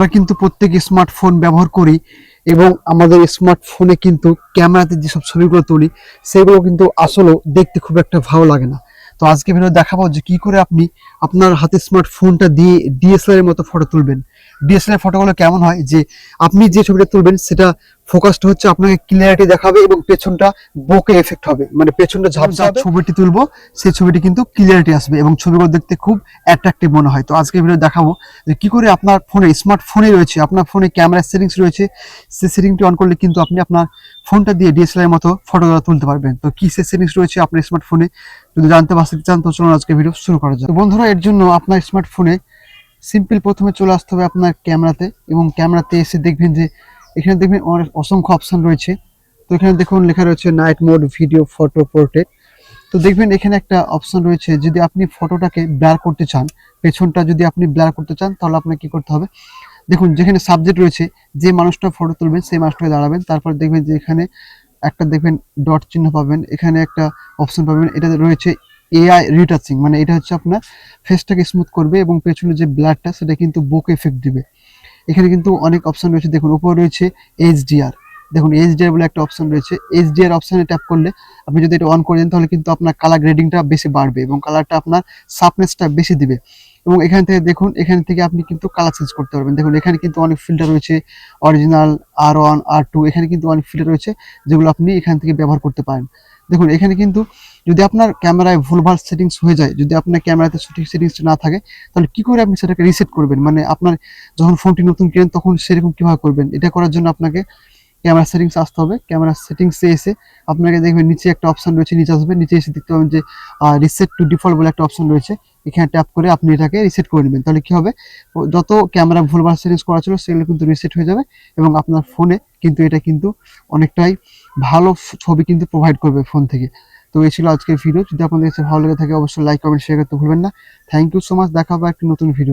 আমরা কিন্তু প্রত্যেক স্মার্টফোন ব্যবহার করি এবং আমাদের স্মার্টফোনে কিন্তু ক্যামেরাতে যেসব ছবিগুলো তুলি, সেগুলো কিন্তু আসলেও দেখতে খুব একটা ভালো লাগে না। তো আজকে ভিডিও দেখাবো যে কি করে আপনি আপনার হাতে স্মার্টফোনটা দিয়ে ডিএসএলআর এর মতো ফটো তুলবেন। ডিএসএলআর ফটোগুলো কেমন হয়? যে আপনি যে ছবিটা তুলবেন, সেটা ফোকাসটা হচ্ছে আপনাকে ক্লিয়ারিটি দেখাবে এবং পেছনটা বোকে এফেক্ট হবে। মানে পেছনটা ঝাপসা ছবিটি তুলবো সেই ছবিটি কিন্তু ক্লিয়ারিটি আসবে এবং ছবিগুলো দেখতে খুব অ্যাট্রাকটিভ মনে হয়। তো আজকে ভিডিও দেখাবো যে কি করে আপনার ফোনে স্মার্টফোনে রয়েছে আপনার ফোনে ক্যামেরা সেটিংস রয়েছে সেই সেটিংটি অন করলে কিন্তু আপনি আপনার ফোনটা দিয়ে ডিএসএলআর এর মতো ফটোগুলো তুলতে পারবেন। তো কি সে সেটিংস রয়েছে আপনার স্মার্টফোনে যদি জানতে পারতে চান তো চলুন আজকে ভিডিও শুরু করা তো বন্ধুরা এর জন্য আপনার স্মার্টফোনে সিম্পল প্রথমে চলে আসতে হবে আপনার ক্যামেরাতে এবং ক্যামেরাতে এসে দেখবেন যে এখানে দেখবেন অনেক অসংখ্য অপশন রয়েছে। তো এখানে দেখুন, লেখা রয়েছে night mode video photo portrait তো দেখবেন এখানে একটা অপশন রয়েছে, যদি আপনি ফটোটাকে ব্লার করতে চান, পেছনটা যদি আপনি ব্লার করতে চান, তাহলে আপনাকে কি করতে হবে? দেখুন, যেখানে সাবজেক্ট রয়েছে, যে মানুষটা ফটো তুলবেন, সেই মানুষটাকে দাঁড়াবেন। তারপর দেখবেন যে এখানে একটা দেখবেন ডট চিহ্ন পাবেন, এখানে একটা অপশন পাবেন। এটা রয়েছে এআই রিটাচিং মানে এটা হচ্ছে আপনার ফেসটাকে স্মুথ করবে এবং পেছনে যে ব্লাডটা সেটা কিন্তু বুক এফেক্ট দিবে। এখানে কিন্তু অনেক অপশন রয়েছে। দেখুন, উপরে রয়েছে এইচডিআর দেখুন এইচডিআর বলে একটা অপশন রয়েছে। এইচডিআর অপশনে ট্যাপ করলে আপনি যদি এটা অন করে দেন, তাহলে কিন্তু আপনার কালার গ্রেডিংটা বেশি বাড়বে এবং কালারটা আপনার শার্পনেসটা বেশি দিবে। এবং এখান থেকে দেখুন, এখান থেকে আপনি কিন্তু কালার চেঞ্জ করতে পারবেন। দেখুন, এখানে কিন্তু অনেক ফিল্টার রয়েছে। অরিজিনাল আর ওয়ান আর টু এখানে কিন্তু অনেক ফিল্টার রয়েছে যেগুলো আপনি এখান থেকে ব্যবহার করতে পারেন। দেখুন, এখানে কিন্তু যদি আপনার ক্যামেরায় ভুলভাল সেটিংস হয়ে যায়, যদি আপনার ক্যামেরাতে সঠিক সেটিংস না থাকে, তাহলে কি করে আপনি সেটাকে রিসেট করবেন? মানে আপনার যখন ফোনটি নতুন কিনেন, তখন সেরকম কীভাবে করবেন? এটা করার জন্য আপনাকে ক্যামেরা সেটিংস আসতে হবে। ক্যামেরা সেটিংসে এসে আপনাকে দেখবেন নিচে একটা অপশন রয়েছে, নিচে আসবে। নিচে এসে দেখতে পাবেন যে রিসেট টু ডিফল্ট বলে একটা অপশন রয়েছে। এখানে ট্যাপ করে আপনি এটাকে রিসেট করে নেবেন। তাহলে কি হবে? যত ক্যামেরা ভুলভাল সেটিংস করা ছিল, সেগুলো কিন্তু রিসেট হয়ে যাবে এবং আপনার ফোনে কিন্তু এটা কিন্তু অনেকটাই ভালো ছবি কিন্তু প্রোভাইড করবে ফোন থেকে। তো এই ছিল আজকের ভিডিও যদি আপনাদের কাছে ভালো লেগে থাকে, অবশ্যই লাইক কমেন্ট শেয়ার করতে ভুলবেন না। থ্যাংক ইউ সো মাচ দেখা একটি নতুন ভিডিও